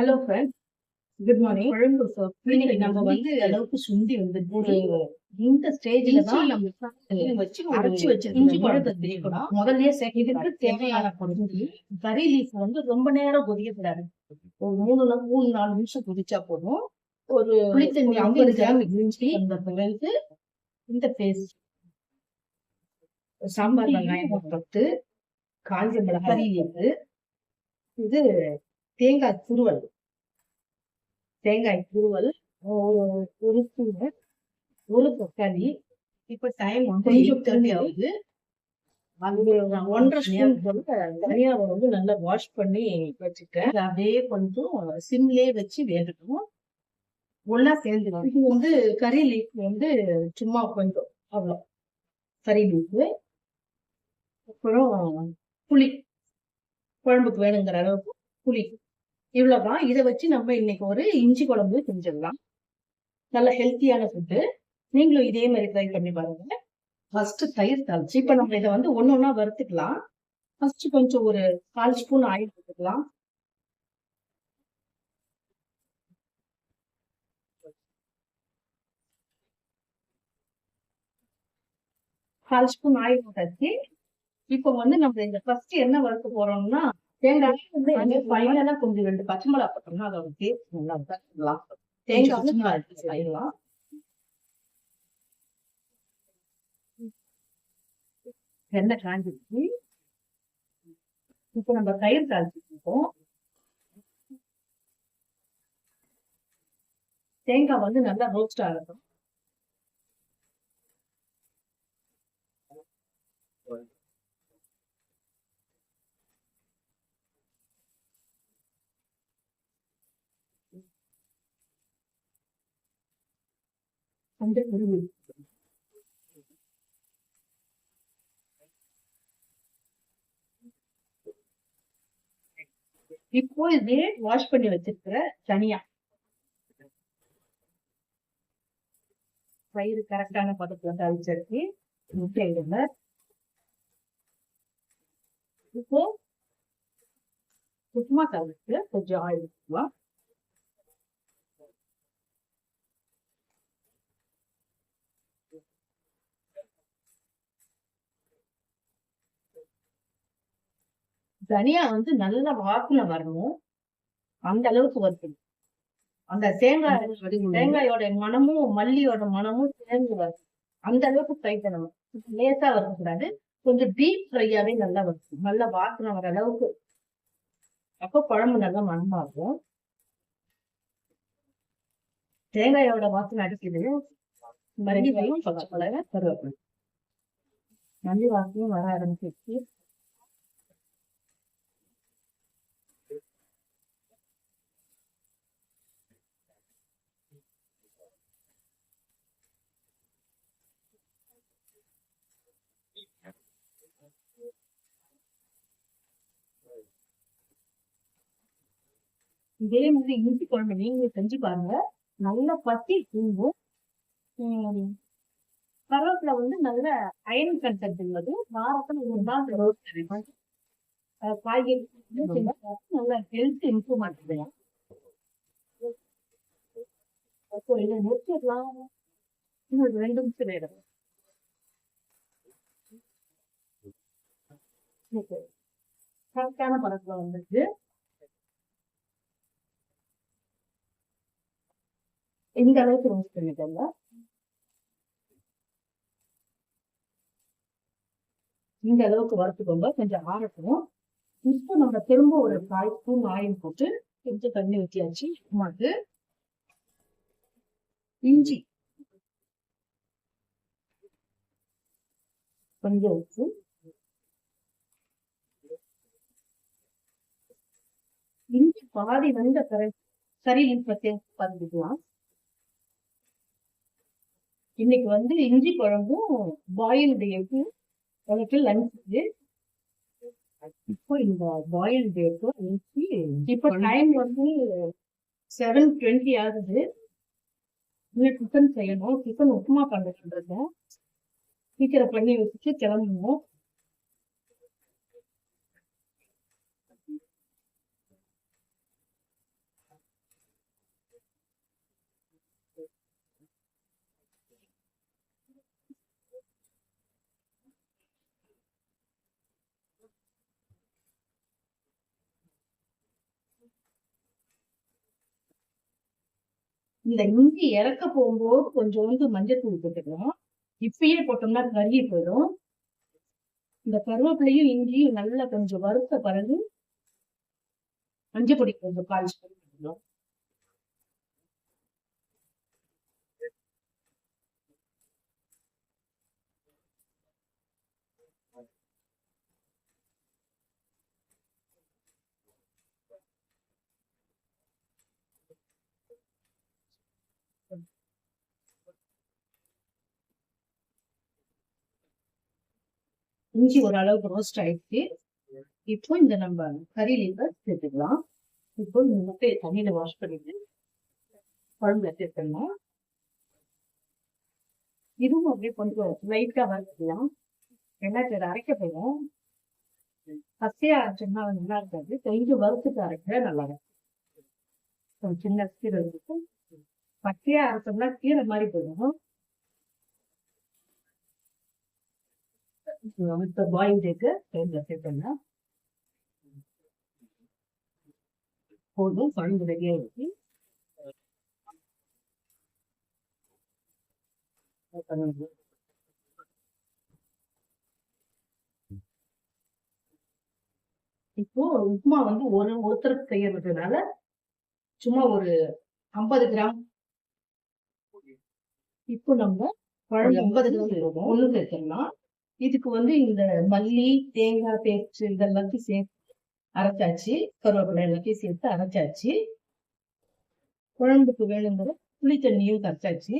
Hello friends good morning குழம்பு. இன்னைக்கு நம்ம வந்து அளவுக்கு சுண்டி வந்து இந்த ஸ்டேஜ்ல தான் நம்ம வச்சு அரைச்சு வச்சிருக்க இஞ்சி சேர்க்கணும். சேர்க்கணும் முதல்லயே இதுக்கு தேவையான பொருள் கறி லீஃப் வந்து ரொம்ப நேரம் கொதிக்கக்கூடாது. ஒரு மூணு மூணு நாலு நிமிஷம் கொதிச்சா போதும். ஒரு புளித்தண்ணி ஐம்பது கிராம் இஞ்சி அந்த பிறகு இந்த பேஸ்ட் சாம்பார் வெங்காயம் பத்து காஞ்ச மிளகாய் இது தேங்காய் துருவல். தேங்காய் துருவல். ஒரு ஒரு ஸ்பூனு ஒரு தக்காளி இப்ப டைம் கொஞ்சம் தண்ணி ஆகுது. ஒன்றரை ஸ்பூன் தனியாவை வந்து நல்லா வாஷ் பண்ணி வச்சுட்டேன். அப்படியே கொஞ்சம் சிம்லயே வச்சு வேகட்டும் ஒன்னா சேர்ந்துடும் இது வந்து கறி லீஃப் வந்து சும்மா கொஞ்சம் அவ்வளோ. கறி லீஃப் அப்புறம் புளி. குழம்புக்கு வேணுங்கிற அளவுக்கு புளி. இவ்வளவுதான். இதை வச்சு நம்ம இன்னைக்கு ஒரு இஞ்சி குழம்பு செஞ்சிடலாம். நல்ல ஹெல்த்தியான ஃபுட்டு நீங்களும் இதே மாதிரி ட்ரை பண்ணி பாருங்க. ஃபர்ஸ்ட் தயிர் தாளிச்சு இப்ப நம்ம இதை வந்து ஒண்ணு ஒன்னா வறுத்துக்கலாம். ஃபர்ஸ்ட் கொஞ்சம் ஒரு கால் ஸ்பூன் ஆயில் போட்டுக்கலாம். கால் ஸ்பூன் ஆயில் போட்டாச்சு. இப்போ வந்து நம்ம இந்த ஃபர்ஸ்ட் என்ன வறுக்க போறோம்னா தேங்காய் வந்து ஃபைனலா கொஞ்சம் ரெண்டு பச்சை மிளகா போட்டோம்னா அதோட டேஸ்ட் நல்லா இருக்கும். தேங்காய் பச்சை வந்து மிளகா எடுத்து செய்யலாம் எண்ணெய் காஞ்சிருச்சு. இப்போ நம்ம தயிர் தாளிச்சுருக்கோம் தேங்காய் வந்து நல்லா ரோஸ்ட் ஆகட்டும். அந்த உருவி இப்போ இதே வாஷ் பண்ணி வச்சிருக்கிற தனியா. பயிறு கரெக்டான பதத்துல தவிச்சிருக்கு முட்டை இடுங்க. இப்போ உப்புமா தவிர்த்து கொஞ்சம் ஆயில் ஊற்றுவோம் தனியா வந்து நல்ல வாக்குல வரணும். அந்த அளவுக்கு வறுக்கணும் அந்த தேங்காய் தேங்காயோட மனமும் மல்லியோட மனமும் சேர்ந்து வரும் அந்த அளவுக்கு ஃப்ரை பண்ணணும். லேசா வரக்கூடாது. கொஞ்சம் டீப் ஃப்ரையாவே நல்லா வரும் நல்லா வாசனை வர அளவுக்கு. அப்போ குழம்பு நல்லா மனமா இருக்கும் தேங்காயோட வாசனை அடிக்குது. பச்சை மிளகாய் கருவேப்பிலை மல்லி வாசனையும் வர ஆரம்பிச்சிருச்சு. இதே மாதிரி இஞ்சி குழம்பு நீங்க செஞ்சு பாருங்க. நல்ல பத்தி தூங்கும் கருவேப்பிலை வந்து நல்ல அயன் கண்டென்ட் உள்ளது. வாரத்துல ஒரு நாள் ரோஸ் கிடைக்கும் காய்கறி நல்ல ஹெல்த் இம்ப்ரூவ்மெண்ட் கிடைக்கும் அப்போ இதை முடிச்சிடலாம். இன்னொரு ரெண்டு நிமிஷம் வேணும். கரெக்டான படத்துல வந்துருக்கு இந்த அளவுக்கு ரோஸ்ட் பண்ணிக்கோங்க இந்த அளவுக்கு வறுத்துக்கோங்க. கொஞ்சம் ஆறட்டும். இப்போ நம்ம திரும்ப ஒரு கால் ஸ்பூன் ஆயில் போட்டு கொஞ்சம் தண்ணி ஊற்றியாச்சு மாட்டு இஞ்சி கொஞ்சம் உப்பு இஞ்சி பாதி வந்த கரை கறி பத்தி பார்த்துக்கலாம் இன்னைக்கு வந்து இஞ்சி குழம்பும் பாயில்டு எக்கு எனக்கு லஞ்சுக்கு இப்போ இந்த பாயில்டு எக்கு ஊற்றி இப்போ டைம் வந்து செவன் டுவெண்ட்டி ஆகுது. இன்னும் டிஃபன் செய்யணும். டிஃபன் உப்புமா பண்ணுறேன் சீக்கிரம் பண்ணி வச்சுட்டு கிளம்பணும் இந்த இஞ்சி இறக்க போகும்போது கொஞ்சோண்டு மஞ்சள் தூள் போட்டுக்கலாம் இப்பயே போட்டோம்னா கருகி போயிடும். இந்த கருவேப்பிலையும் இஞ்சியும் நல்லா கொஞ்சம் வறுத்த பிறகு மஞ்சள் பொடி கொஞ்சம் கால் ஸ்பூன் இஞ்சி ஓரளவுக்கு ரோஸ்ட் ஆயிடுச்சு. இப்போ இந்த நம்ம கறி லீவர் சேர்த்துக்கலாம். இப்போ இந்த முட்டையை தண்ணியில வாஷ் பண்ணிட்டு குழம்புல சேர்த்துடலாம். இதுவும் அப்படியே கொஞ்சம் லைட்டா வறுத்துக்கலாம் வெங்காயத்தை அரைக்க போயிடும் பச்சையா அரைச்சோம்னா அது நல்லா இருக்காது. கொஞ்சம் வறுத்துட்டு அரைக்க நல்லா இருக்கும். சின்ன கீரை இருக்கும் பச்சையா அரைச்சோம்னா கீரை மாதிரி போயிடும். இப்போ பாயில் எக்கு தேர்ல சேர்த்தோம்னா போதும் குழம்பு ரெடியா இருக்கு இப்போ உப்புமா வந்து ஒரு ஒருத்தருக்கு செய்யறதுனால சும்மா ஒரு ஐம்பது கிராம். இப்போ நம்ம குழம்பு ஐம்பது கிராம் ஒண்ணு சேர்த்துடலாம் இதுக்கு வந்து இந்த மல்லி தேங்காய் பேஸ்ட் இதெல்லாத்தையும் சேர்த்து அரைச்சாச்சு. கருவேப்பிலை எல்லாத்தையும் சேர்த்து அரைச்சாச்சு. குழம்புக்கு வேணுங்கிற புளி தண்ணியும் கரைச்சாச்சு.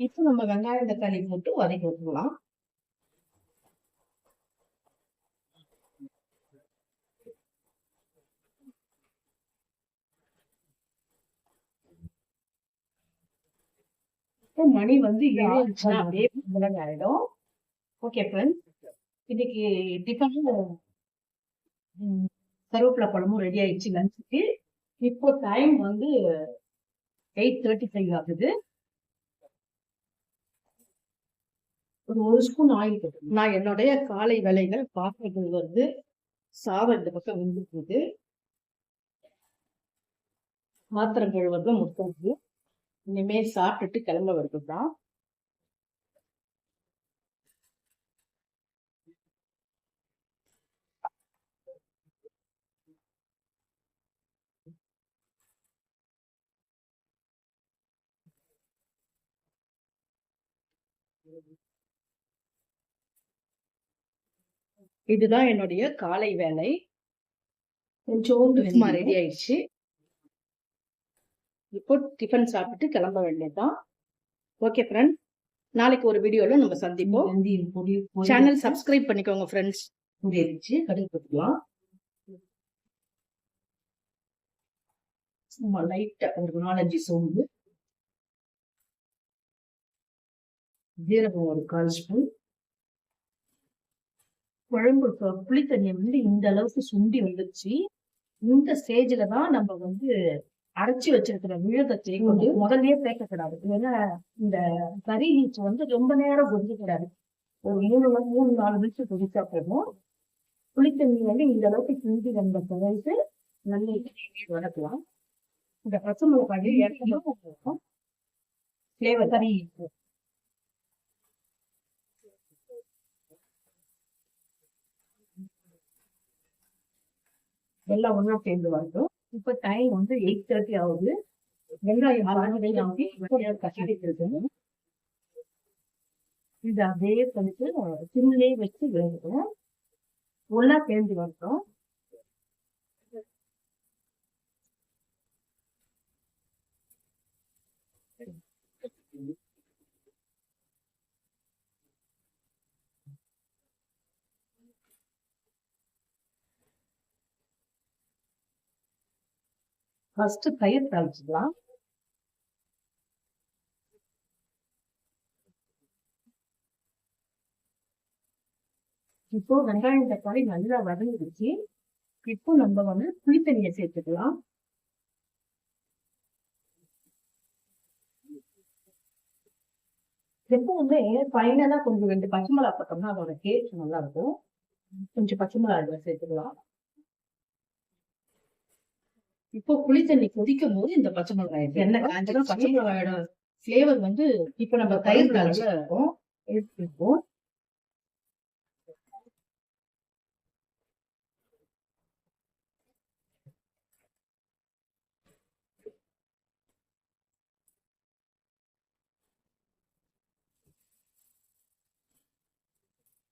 இப்போ நம்ம வெங்காயம் தக்காளி போட்டு வதக்கி விட்டுக்கலாம் இப்போ மணி வந்து ஏழு அப்படியே மிளகாயிடும் ஓகே ஃப்ரெண்ட்ஸ் இன்னைக்கு டிஃபனும் கருவேப்பிலை பழமும் ரெடி ஆயிடுச்சு லஞ்சுக்கு இப்போ டைம் வந்து எயிட் தேர்ட்டி ஃபைவ் ஆகுது. ஒரு ஒரு ஸ்பூன் ஆயில் போட்டு நான் என்னுடைய காலை வேலைகள் பாத்திரங்கள் வந்து சாதம் இந்த பக்கம் வந்துருக்குது. பாத்திரங்கள் வந்து முத்தது இனிமேல் சாப்பிட்டுட்டு கிளம்ப வருது தான் இதுதான் என்னுடைய காலை வேலை. உப்புமா ரெடி ஆயிடுச்சு. இப்போ டிஃபன் சாப்பிட்டு கிளம்ப வேண்டியதுதான். ஓகே ஃப்ரெண்ட் நாளைக்கு ஒரு வீடியோல நம்ம சந்திப்போம். சேனல் சப்ஸ்கிரைப் பண்ணிக்கோங்க ஃப்ரெண்ட்ஸ் இருந்துச்சு கடுகு போட்டுக்கலாம். சும்மா லைட்டா ஒரு நாலஞ்சு சோம்பு. ஜீரகம் ஒரு கால் ஸ்பூன். குழம்பு ப- புளி தண்ணி வந்து இந்த அளவுக்கு சுண்டி வந்துருச்சு. இந்த ஸ்டேஜ்ல தான் நம்ம வந்து அரைச்சி வச்சிருக்கிற விழுதை சேர்க்கணும் முதல்லயே சேர்க்கக்கூடாது ஏன்னா இந்த கறி நீச்சு வந்து ரொம்ப நேரம் கொதிக்கக்கூடாது ஒரு மூணு மணி மூணு நாலு நிமிஷம் கொதிச்சா போதும். புளி தண்ணி வந்து இந்த அளவுக்கு சுண்டி வந்த பிறகு நல்ல வதக்கலாம். இந்த பச்சை மிளகாய் இறக்கணும் ஃப்ளேவர் கறி எல்லாம் ஒண்ணா சேர்ந்து வரட்டும். இப்ப டைம் வந்து எயிட் தேர்ட்டி ஆகுது. வெங்காயம் கட்டிட்டு இருக்கு இது அப்படியே பண்ணிட்டு சிம்லே வச்சு வேகட்டும். ஒண்ணா சேர்ந்து வரட்டும். ஃபர்ஸ்ட் தயிர் தாளிச்சுக்கலாம் இப்போ வெங்காயம் தக்காளி நல்லா வதங்கிடுச்சு. இப்போ நம்ம வந்து புளித்தண்ணியை சேர்த்துக்கலாம். எப்போ வந்து ஃபைனலா கொஞ்சம் ரெண்டு பச்சை மிளகா போட்டோம்னா அதோட டேஸ்ட் நல்லா இருக்கும் கொஞ்சம் பச்சை மிளகா சேர்த்துக்கலாம். இப்போ புளி தண்ணி கொதிக்கும் போது இந்த பச்சை மிளகாய் காஞ்சதும் பச்சை மிளகாயோட ஃபிளேவர் வந்து இப்ப நம்ம தயிர் எடுத்துருக்கோம்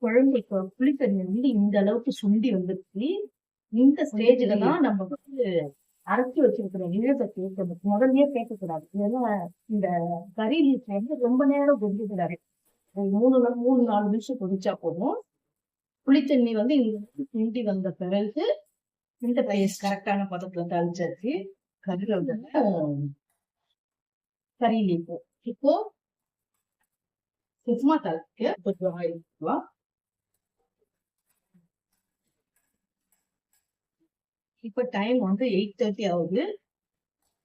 குழம்பு இப்போ புளித்தண்ணி வந்து இந்த அளவுக்கு சுண்டி வந்துருச்சு. இந்த ஸ்டேஜ்ல தான் நம்ம வந்து அரைச்சி வச்சிருக்கிற விழுதை சேர்க்கணும் முதல்லயே சேர்க்கக்கூடாது ஏன்னா இந்த கறி லீஃப் வந்து ரொம்ப நேரம் கொதிக்கக்கூடாது மூணு நாள் மூணு நாலு நிமிஷம் கொதிச்சா போதும். புளித்தண்ணி வந்து இந்த வந்த பிறகு இந்த பேஸ்ட் கரெக்டான பதத்துல தாளிச்சாச்சு. கறியில வந்து கறி லீஃப் இப்போ சும்மா தலைக்கு கொஞ்சம் ஆயில் இப்ப டைம் வந்து எயிட் தேர்ட்டி ஆகுது.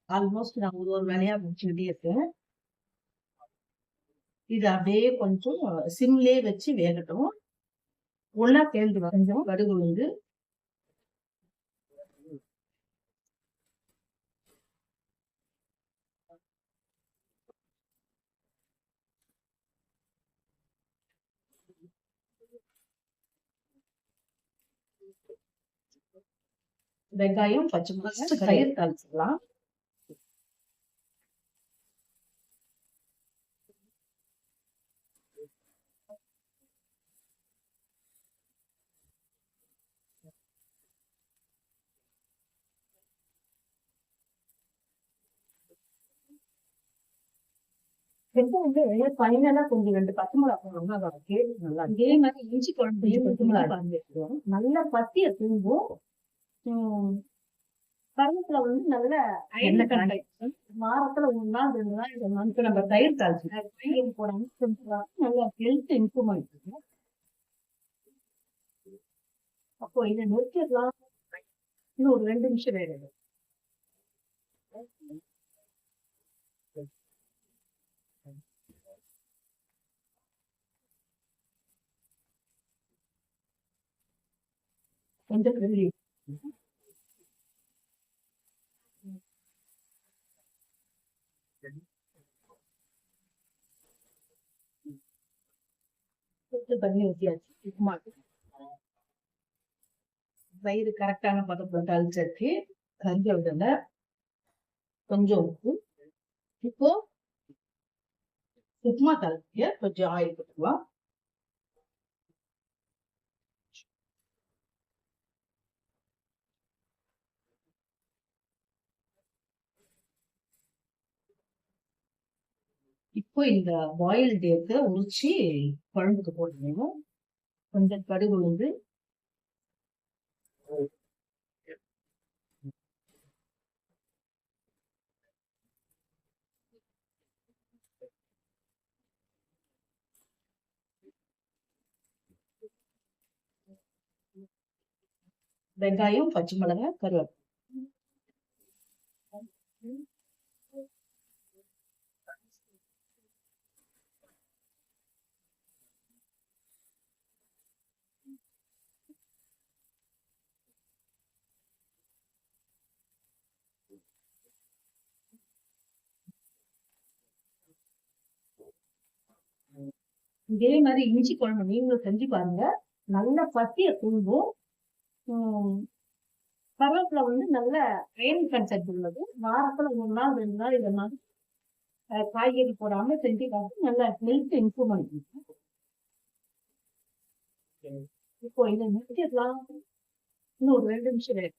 ஆல்மோஸ்ட் நான் ஒரு ஒரு வேலையா முடிச்சுக்கிட்டே இருக்கேன். இது அப்படியே கொஞ்சம் சிம்லே வச்சு வேகட்டும். ஒன்னா சேர்ந்து வரைஞ்சோம் கடுகு உளுந்து வெங்காயம் பச்சை மிளகாய் தயிர் தாளிச்சிடலாம். வெங்காயம் வந்து ஃபைனலா கொஞ்சம் ரெண்டு பச்சை மிளகாய் போடணும் அதோட டேஸ்ட் நல்லா. இதே மாதிரி இஞ்சி குழம்பு பச்சை நல்லா பத்திய தூங்கும் கருவேப்பிலை வந்து நல்ல வாரத்துல ஒரு நாள் ரெண்டு நாள் இந்த மாதிரி நம்ம தயிர் தாளிச்சு தயிர் போடாம நல்லா ஹெல்த் இம்ப்ரூவ்மெண்ட் இருக்கும் அப்போ இதை நிறுத்திடலாம். இன்னும் ஒரு ரெண்டு நிமிஷம் வேற கொஞ்சம் தண்ணி ஊற்றியாச்சு உப்புமாக்கு வயிறு கரெக்டான பதத்துல தாளிச்சாச்சு கறிஞ்ச விடல கொஞ்சம் உப்பு. இப்போ உப்புமா தலைக்கு கொஞ்சம் ஆயில் போட்டுக்கலாம். இப்போ இந்த பாயில் டேக்கு உரிச்சு குழம்புக்கு போட்டுக்கணும். கொஞ்சம் கடுகு வந்து வெங்காயம் பச்சை மிளகாய் கருவேப்பிலை. இதே மாதிரி இஞ்சி குழம்பு நீங்களும் செஞ்சு பாருங்க. நல்ல பசிய உம் கருவேப்பிலை வந்து நல்ல அயன் கன்செப்ட் உள்ளது. வாரத்துல ஒரு நாள் ரெண்டு நாள் இந்த மாதிரி காய்கறி போடாம செஞ்சு பார்த்து நல்ல ஹெல்த் இம்ப்ரூவ்மெண்ட் இருக்கும் இப்போ இதை நிறுத்திடலாம். இன்னும் ஒரு ரெண்டு நிமிஷம் இருக்கு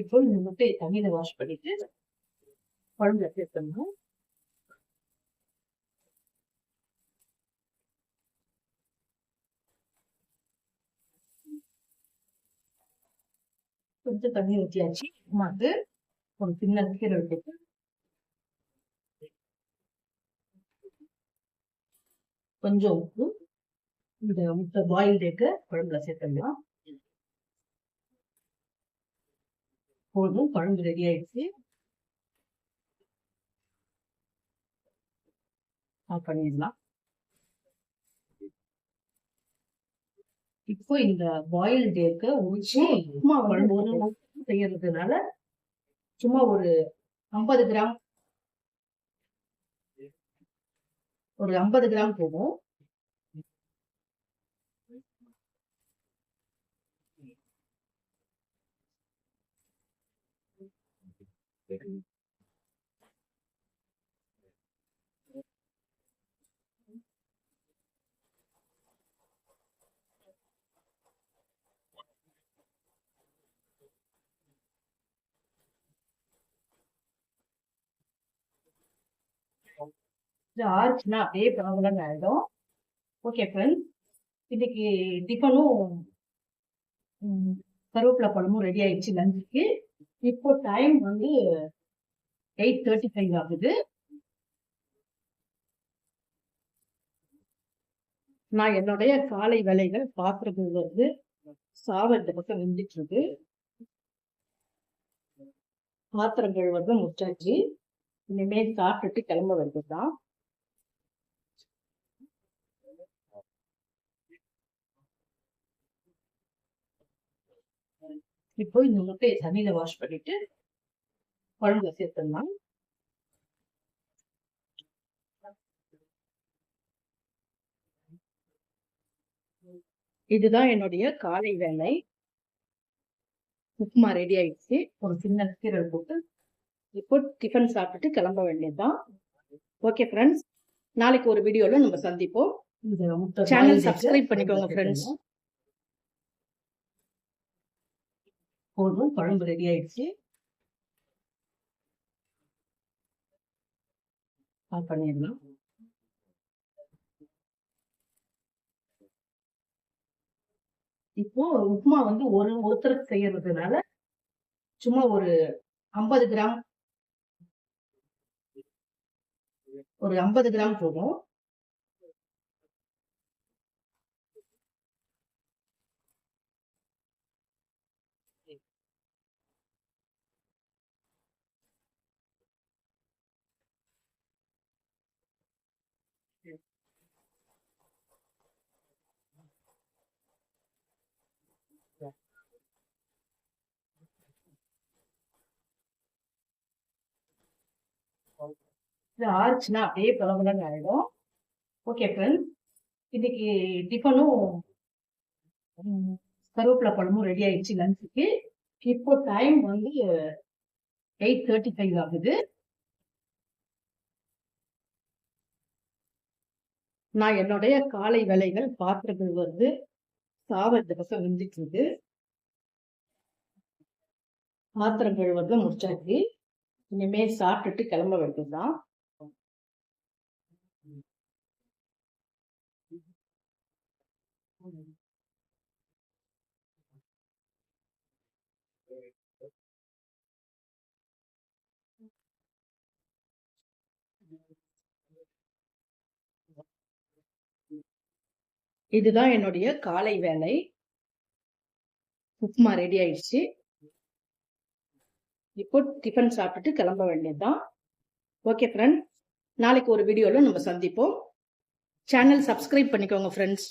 இப்போ இந்த முட்டையை தண்ணியில வாஷ் பண்ணிட்டு குழம்புல சேர்த்தோம்னா கொஞ்சம் தண்ணி ஊற்றியாச்சு உமாக்கு ஒரு சின்ன கீரை விட்டுட்டு கொஞ்சம் உப்பு இந்த முட்டை பாயில் டேக்கு குழம்புல சேர்த்துடலாம் போதும் குழம்பு ரெடி ஆயிடுச்சு. பண்ணிடலாம். இப்போ இந்த பாயில் டேக்கு உப்புமா குழம்பு செய்யறதுனால சும்மா ஒரு ஐம்பது கிராம். ஒரு ஐம்பது கிராம் போகும் ஆச்சுன்னா அப்படியே ப்ராப்ளம் ஆயிடும். ஓகே ஃப்ரெண்ட்ஸ் இன்னைக்கு டிஃபனும் கருவேப்பிலை பழமும் ரெடி ஆயிடுச்சு லஞ்சுக்கு இப்போ டைம் வந்து எயிட் தேர்ட்டி ஃபைவ் ஆகுது. நான் என்னுடைய காலை வேலைகள் பாத்திரங்கள் வந்து சாதம் இந்த பக்கம் வெந்துட்டு இருக்கு பாத்திரங்கள் வந்து முச்சாச்சு இனிமேல் சாப்பிட்டுட்டு கிளம்ப வேண்டியதுதான். இப்போ இந்த முட்டையை தண்ணியில வாஷ் பண்ணிட்டு குழம்புல சேர்த்துடலாம். இதுதான் என்னுடைய காலை வேலை. உப்புமா ரெடி ஆயிடுச்சு. ஒரு சின்ன கீரை போட்டு இப்போ டிஃபன் சாப்பிட்டுட்டு கிளம்ப வேண்டியதுதான். ஓகே ஃப்ரெண்ட்ஸ் நாளைக்கு ஒரு வீடியோல நம்ம சந்திப்போம். சேனல் சப்ஸ்கிரைப் பண்ணிக்கோங்க ஃப்ரெண்ட்ஸ் போதும் குழம்பு ரெடி ஆயிடுச்சு. ஆஃப் பண்ணிடலாம். இப்போ உப்புமா வந்து ஒரு ஒருத்தருக்கு செய்யறதுனால சும்மா ஒரு ஐம்பது கிராம் ஒரு ஐம்பது கிராம் போதும். இது ஆச்சுன்னா அப்படியே பலபலன்னு ஆயிடும். ஓகே ஃப்ரெண்ட்ஸ் இன்னைக்கு டிஃபனும் கருவேப்பிலை பழமும் ரெடி ஆயிடுச்சு லஞ்சுக்கு இப்போ டைம் வந்து எயிட் தேர்ட்டி ஃபைவ் ஆகுது. நான் என்னுடைய காலை வேலைகள் பாத்திரங்கள் வந்து சாதம் இந்த பக்கம் வெந்துட்டு இருக்கு பாத்திரங்கள் வந்து முடிச்சாச்சு. இனிமே சாப்பிட்டுட்டு கிளம்ப வேண்டியதுதான். இதுதான் என்னுடைய காலை வேலை. உப்புமா ரெடி ஆயிடுச்சு. இப்போ டிஃபன் சாப்பிட்டுட்டு கிளம்ப வேண்டியதுதான். ஓகே ஃப்ரெண்ட் நாளைக்கு ஒரு வீடியோவில் நம்ம சந்திப்போம். சேனல் சப்ஸ்கிரைப் பண்ணிக்கோங்க ஃப்ரெண்ட்ஸ்